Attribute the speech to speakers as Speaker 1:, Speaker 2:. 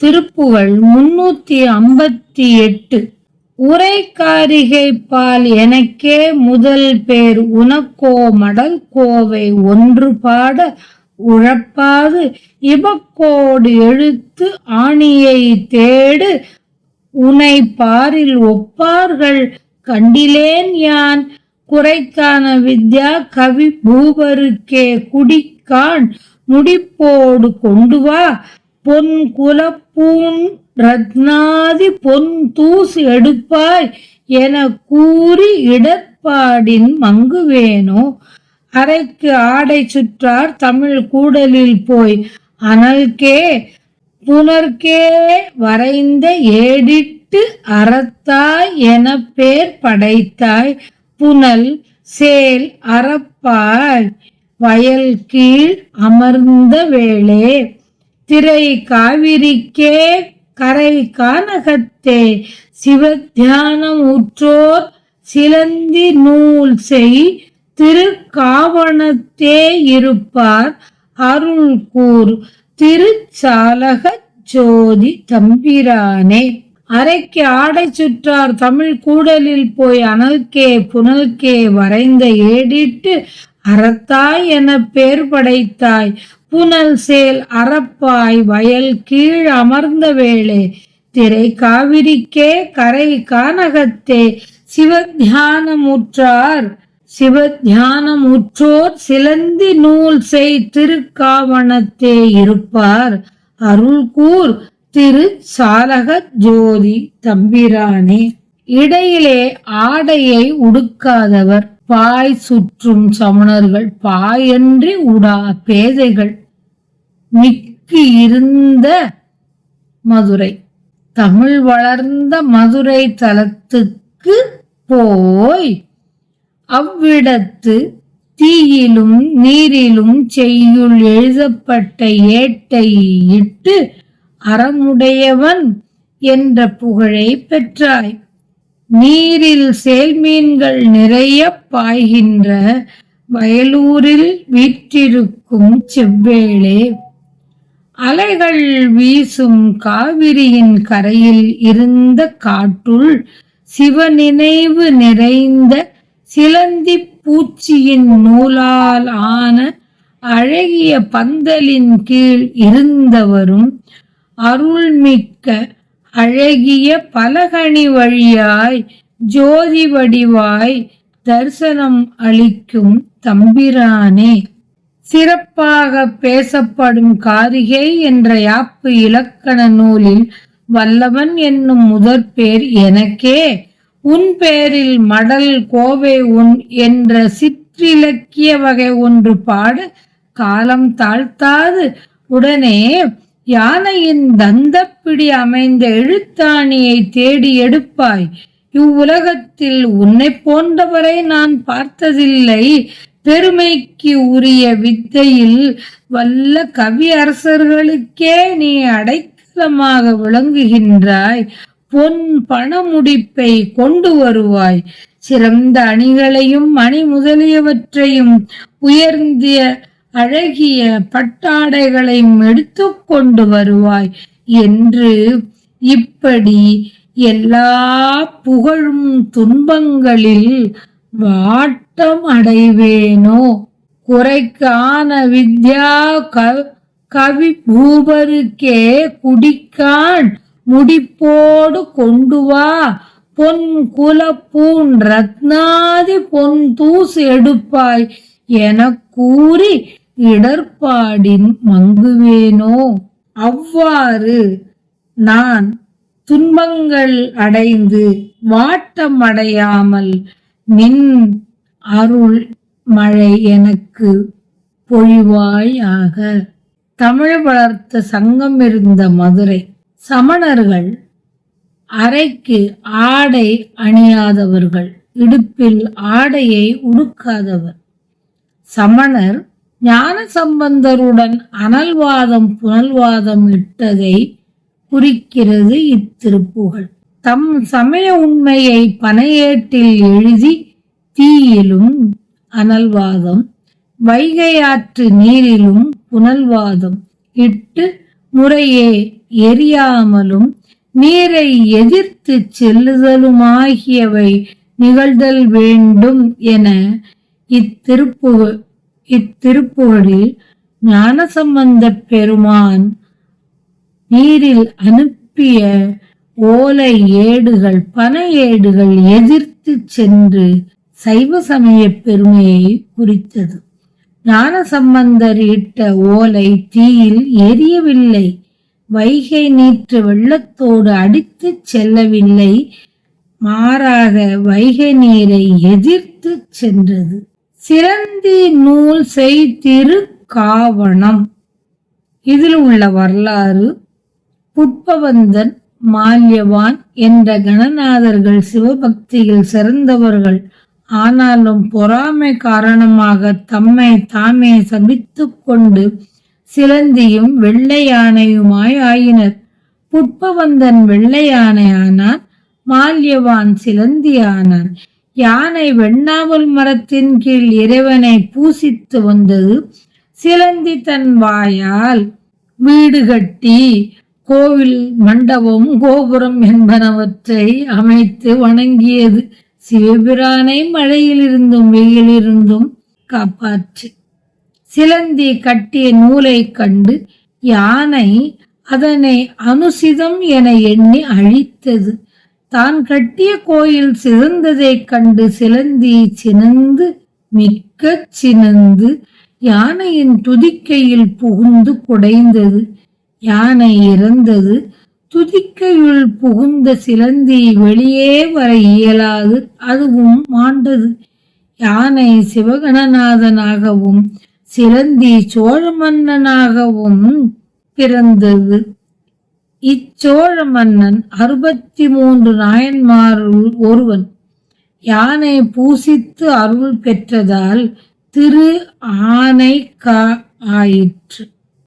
Speaker 1: திருப்புகழ் முன்னூத்தி ஐம்பத்தி எட்டு. உரைக்காரிகை பால் எனக்கே முதல் பேர் உனக்கோ மடல் கோவை ஒன்று பாட உழப்பாது. இபக்கோடு எழுத்து ஆணியை தேடு. உனை பாரில் ஒப்பார்கள் கண்டிலேன் யான். குறைக்கான வித்யா கவி பூபருக்கே குடிக்கான். முடிப்போடு கொண்டு வா. பொன் குலப்பூன் ரத்னாதி பொன் தூசு எடுப்பாய் என கூறி இடர்பாடின் மங்குவேனோ? அறைக்கு ஆடை சுற்றார் தமிழ் கூடலில் போய் அனல்கே புனர்க்கே வரைந்த ஏடிட்டு அறத்தாய் என பேர் படைத்தாய். புனல் சேல் அறப்பாய் வயல் கீழ் அமர்ந்த வேளே. திரை காவிரிக்கே கரை கானகத்தே சிவத்தியானம் உற்றோர் சிலந்தி நூல் செய் திருக்காவணத்தே இருப்பார் அருள் கூர் திருச்சாலக ஜோதி தம்பிரானே. அரைக்கு ஆடை சுற்றார் தமிழ் கூடலில் போய் அனல்கே புனல்கே வரைந்த ஏடிட்டு அறத்தாய் என பேர் படைத்தாய். புனல் சேல் அறப்பாய் வயல் கீழ் அமர்ந்த வேளே. திரை காவிரிக்கே கரை கானகத்தே. சிவத்தியானமுற்றார் சிவத்தியானமுற்றோர் சிலந்தி நூல் செய் திருக்காவணத்தே இருப்பார். அருள்கூர் திரு சாலக ஜோதி தம்பிரானே. இடையிலே ஆடையை உடுக்காதவர். பாய் சுற்றும் சமணர்கள் பாயன்றி உடா பேதைகள் மிக்கு இருந்த மதுரை தமிழ் வளர்ந்த மதுரை தலத்துக்கு போய் அவ்விடத்து தீயிலும் நீரிலும் செய்யுள் எழுதப்பட்ட ஏட்டை இட்டு அறமுடையவன் என்ற புகழை பெற்றாய். நீரில் சேல்மீன்கள் நிறைய பாய்கின்ற வயலூரில் வீற்றிருக்கும் செவ்வேளே. அலைகள் வீசும் காவிரியின் கரையில் இருந்த காட்டுள் சிவநினைவு நிறைந்த சிலந்தி பூச்சியின் நூலால் ஆன அழகிய பந்தலின் கீழ் இருந்தவரும் அருள்மிக்க அழகிய பலகணி வழியாய் ஜோதி வடிவாய் தரிசனம் அளிக்கும் தம்பிரானே. சிறப்பாக பேசப்படும் காரிகை என்ற யாப்பு இலக்கண நூலில் வல்லவன் என்னும் முதற் பேர் எனக்கே. உன் பேரில் மடல் கோவை உன் என்ற சிற்றிலக்கிய வகை ஒன்று பாட காலம் தாழ்த்தாது. உடனே யானையின் தந்தப்பிடி அமைந்த எழுத்தாணியை தேடி எடுப்பாய். இவ்வுலகத்தில் உன்னை போன்றவரை நான் பார்த்ததில்லை. பெருமைக்கு உரிய வித்தையில் வல்ல கவி அரசர்களுக்கே நீ அடைக்கலமாக விளங்குகின்றாய். பொன் பணமுடிப்பை கொண்டு வருவாய். சிறந்த அணிகளையும் மணி முதலியவற்றையும் உயர்ந்திய அழகிய பட்டாடைகளையும் எடுத்து கொண்டு வருவாய் என்று இப்படி எல்லா புகழும் துன்பங்களில் வாட்டம் அடைவேனோ? குறைக்கான வித்யா க- கவி பூபருக்கே குடிக்கான் முடிப்போடு கொண்டு வா. பொன் குலப்பூன் ரத்னாதி பொன் தூசு எடுப்பாய். எனக் கூறி இடர்பாடின் மங்குவேனோ? அவ்வாறு நான் துன்பங்கள் அடைந்து வாட்டமடையாமல் நின் அருள் மழை எனக்கு பொழிவாயாக. தமிழ் வளர்த்த சங்கம் இருந்த மதுரை சமணர்கள் அறைக்கு ஆடை அணியாதவர்கள் இடுப்பில் ஆடையை உடுக்காதவர். சமணர் ஞான சம்பந்தருடன் அனல்வாதம் புனல்வாதம் இட்டதை குறிக்கிறது இத்திருப்புகள். தம் சமய உண்மையை பனையேட்டில் எழுதி தீயிலும் அனல்வாதம் வைகையாற்று நீரிலும் புனல்வாதம் இட்டு முறையே எரியாமலும் நீரை எதிர்த்து செல்லுதலுமாகியவை நிகழ்தல் வேண்டும் என இத்திருப்பு இத்திருப்புகளில் ஞானசம்பந்த பெருமான் நீரில் அனுப்பிய ஓலை ஏடுகள் பன ஏடுகள் எதிர்த்து சென்று சைவ சமய பெருமையை குறித்தது. ஞான சம்பந்தர் இட்ட ஓலை தீயில் எரியவில்லை. வைகை நீற்று வெள்ளத்தோடு அடித்து செல்லவில்லை. மாறாக வைகை நீரை எதிர்த்து சென்றது. சிறந்தி நூல் செய்திரு காவணம். இதில் உள்ள வரலாறு புட்பவந்தன் மால்யவான் என்ற கணநாதர்கள் சிவபக்தியில் சிறந்தவர்கள். ஆனாலும் பொறாமை காரணமாக தம்மை தாமே சபித்து கொண்டு சிலந்தியும் வெள்ளை யானையுமாய் ஆயினர். புட்பவந்தன் வெள்ளை ஆனான் மால்யவான் சிலந்தியானான் யானை வெண்ணாவல் மரத்தின் கீழ் இறைவனை பூசித்து வந்தது சிலந்தி தன் வாயால் வீடு கட்டி கோவில் மண்டபம் கோபுரம் என்பனவற்றை அமைத்து வணங்கியது. சிவபிரானை மழையிலிருந்தும் வெயிலிருந்தும் காப்பாற்று. சிலந்தி கட்டிய நூலை கண்டு யானை அதனை அனுசிதம் என எண்ணி அழித்தது. தான் கட்டிய கோயில் சிறந்ததைக் கண்டு சிலந்தி சினந்து மிக்க சினந்து யானையின் துதிக்கையில் புகுந்து குடைந்தது யானை இறந்தது. துதிக்கையுள் புகுந்த சிலந்தி வெளியே வர இயலாது அதுவும் மாண்டது. யானை சிவகணநாதனாகவும் சிலந்தி சோழ மன்னனாகவும் பிறந்தது. இச்சோழ மன்னன் அறுபத்தி மூன்று நாயன்மாருள் ஒருவன். யானை பூசித்து அருள் பெற்றதால் திரு ஆனை கா ஆயிற்று.